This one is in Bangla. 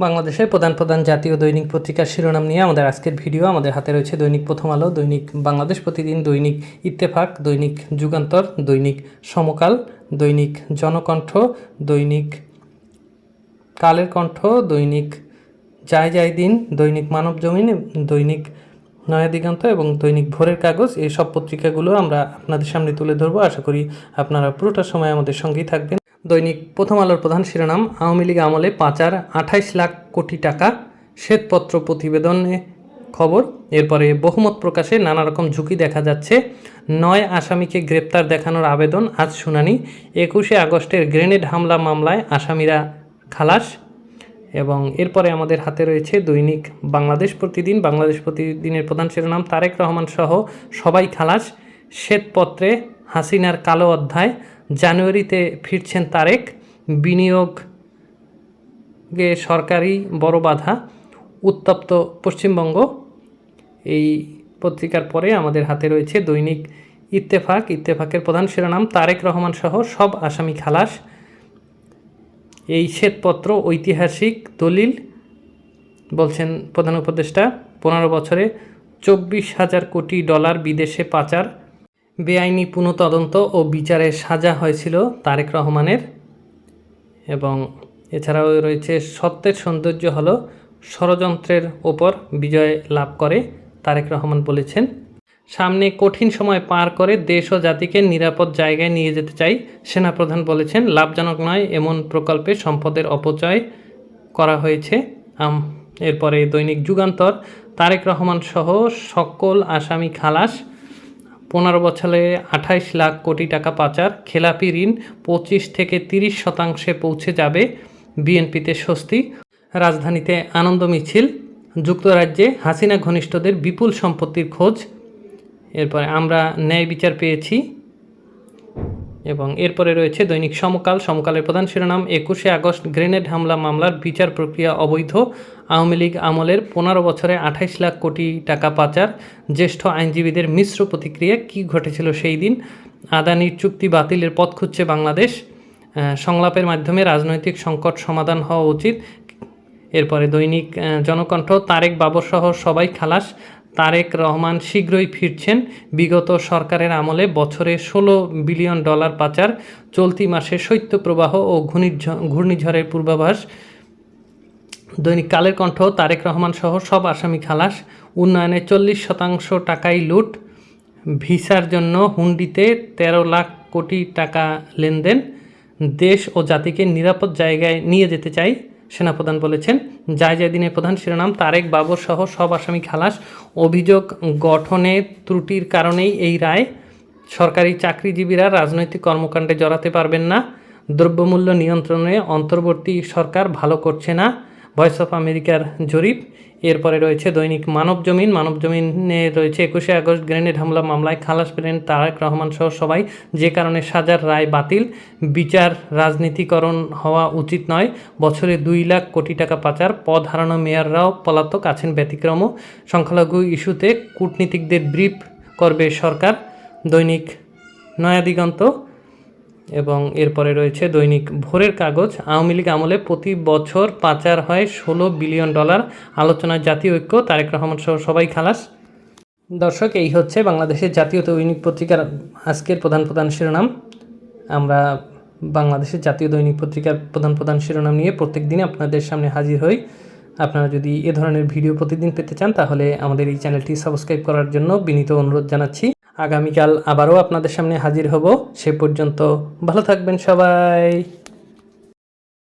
বাংলাদেশের প্রধান প্রধান জাতীয় দৈনিক পত্রিকার শিরোনাম নিয়ে আমাদের আজকের ভিডিও। আমাদের হাতে রয়েছে দৈনিক প্রথম আলো, দৈনিক বাংলাদেশ প্রতিদিন, দৈনিক ইত্তেফাক, দৈনিক যুগান্তর, দৈনিক সমকাল, দৈনিক জনকণ্ঠ, দৈনিক কালের কণ্ঠ, দৈনিক যায় যায় দিন, দৈনিক মানব জমিন, দৈনিক নয়া দিগন্ত এবং দৈনিক ভোরের কাগজ। এই সব পত্রিকাগুলো আমরা আপনাদের সামনে তুলে ধরবো। আশা করি আপনারা পুরোটা সময় আমাদের সঙ্গেই থাকবেন। দৈনিক প্রথম আলোর প্রধান শিরোনাম, আওয়ামী লীগ আমলে পাচার আঠাইশ লাখ কোটি টাকা, শ্বেতপত্র প্রতিবেদনে খবর। এরপরে বহুমত প্রকাশে নানা রকম ঝুঁকি দেখা যাচ্ছে। নয় আসামিকে গ্রেপ্তার দেখানোর আবেদন, আজ শুনানি। একুশে আগস্টের গ্রেনেড হামলা মামলায় আসামিরা খালাস। এবং এরপরে আমাদের হাতে রয়েছে দৈনিক বাংলাদেশ প্রতিদিন। বাংলাদেশ প্রতিদিনের প্রধান শিরোনাম, তারেক রহমান সহ সবাই খালাস। শ্বেতপত্রে হাসিনার কালো অধ্যায় জানুয়ারিতে ফিরছেন তারেক। বিনিয়োগে সরকারি বড় বাধা। উত্তপ্ত পশ্চিমবঙ্গ, এই পত্রিকার পরে আমাদের হাতে রয়েছে দৈনিক ইত্তেফাক। ইত্তেফাকের প্রধান শিরোনাম, তারেক রহমান সহ সব আসামি খালাস। এই শ্বেতপত্র ঐতিহাসিক দলিল, বলছেন প্রধান উপদেষ্টা, পনেরো বছরে চব্বিশ হাজার কোটি ডলার বিদেশে পাচার বেআইনি পুনঃতদন্ত ও বিচারে সাজা হয়েছিল তারেক রহমানের। এবং এছাড়াও রয়েছে সত্যের সৌন্দর্য হলো ষড়যন্ত্রের ওপর বিজয় লাভ করে তারেক রহমান বলেছেন। সামনে কঠিন সময় পার করে দেশ ও জাতিকে নিরাপদ জায়গায় নিয়ে যেতে চাই, সেনাপ্রধান বলেছেন, লাভজনক নয়, এমন প্রকল্পে সম্পদের অপচয় করা হয়েছে। এরপরে দৈনিক যুগান্তর, তারেক রহমান সহ সকল আসামি খালাস পনেরো বছরে আঠাইশ লাখ কোটি টাকা পাচার, খেলাপি ঋণ পঁচিশ থেকে তিরিশ শতাংশে পৌঁছে যাবে বিএনপিতে স্বস্তি। রাজধানীতে আনন্দ মিছিল, যুক্তরাজ্যে হাসিনা ঘনিষ্ঠদের বিপুল সম্পত্তির খোঁজ। এরপরে আমরা ন্যায় বিচার পেয়েছি। এবং এরপরে রয়েছে দৈনিক সমকাল। সমকালের প্রধান শিরোনাম, একুশে আগস্ট গ্রেনেড হামলা মামলার বিচার প্রক্রিয়া অবৈধ। আওয়ামী লীগ আমলের পনেরো বছরে আঠাইশ লাখ কোটি টাকা পাচার। জ্যেষ্ঠ আইনজীবীদের মিশ্র প্রতিক্রিয়া কী ঘটেছিল সেই দিন? আদানির চুক্তি বাতিলের পথ খুঁজছে বাংলাদেশ। সংলাপের মাধ্যমে রাজনৈতিক সংকট সমাধান হওয়া উচিত। এরপরে দৈনিক জনকণ্ঠ, তারেক বাবরসহ সবাই খালাস। তারেক রহমান শীঘ্রই ফিরছেন। বিগত সরকারের আমলে বছরে ষোলো বিলিয়ন ডলার পাচার, চলতি মাসে শৈত্যপ্রবাহ ও ঘূর্ণিঝড় ঘূর্ণিঝড়ের পূর্বাভাস। দৈনিক কালের কণ্ঠ, তারেক রহমান সহ সব আসামি খালাস। উন্নয়নে চল্লিশ শতাংশ টাকাই লুট। ভিসার জন্য হুন্ডিতে তেরো লাখ কোটি টাকা লেনদেন। দেশ ও জাতিকে নিরাপদ জায়গায় নিয়ে যেতে চাই। সেনাপ্রধান বলেছেন যায় যায় দিনের প্রধান শিরোনাম তারেক বাবর সহ সব আসামি খালাস। অভিযোগ গঠনে ত্রুটির কারণেই এই রায়। সরকারি চাকরিজীবীরা রাজনৈতিক কর্মকাণ্ডে জড়াতে পারবেন না। দ্রব্যমূল্য নিয়ন্ত্রণে অন্তর্বর্তী সরকার ভালো করছে না। ভয়েস অফ আমেরিকার জরিপ। এরপরে রয়েছে দৈনিক মানব জমিন। মানব জমিনে রয়েছে একুশে আগস্ট গ্রেনেড হামলা মামলায় খালাস পেলেন তারেক রহমান সহ সবাই। যে কারণে সাজার রায় বাতিল। বিচার রাজনীতিকরণ হওয়া উচিত নয়। বছরে দুই লাখ কোটি টাকা পাচার। পদ হারানো মেয়ররাও পলাতক আছেন ব্যতিক্রমও সংখ্যালঘু ইস্যুতে কূটনীতিকদের ব্রিফ করবে সরকার। দৈনিক নয়া দিগন্ত। এবং এরপরে রয়েছে দৈনিক ভোরের কাগজ। আওয়ামী লীগ আমলে প্রতি বছর পাচার হয় ষোলো বিলিয়ন ডলার। আলোচনায় জাতীয় ঐক্য, তারেক রহমান সহ সবাই খালাস। দর্শক, এই হচ্ছে বাংলাদেশের জাতীয় দৈনিক পত্রিকার আজকের প্রধান প্রধান শিরোনাম। আমরা বাংলাদেশের জাতীয় দৈনিক পত্রিকার প্রধান প্রধান শিরোনাম নিয়ে প্রত্যেক দিন আপনাদের সামনে হাজির হই। আপনারা যদি এ ধরনের ভিডিও প্রতিদিন পেতে চান, তাহলে আমাদের এই চ্যানেলটি সাবস্ক্রাইব করার জন্য বিনীত অনুরোধ জানাচ্ছি। আগামীকাল আবারও আপনাদের সামনে হাজির হব। সে পর্যন্ত ভালো থাকবেন সবাই।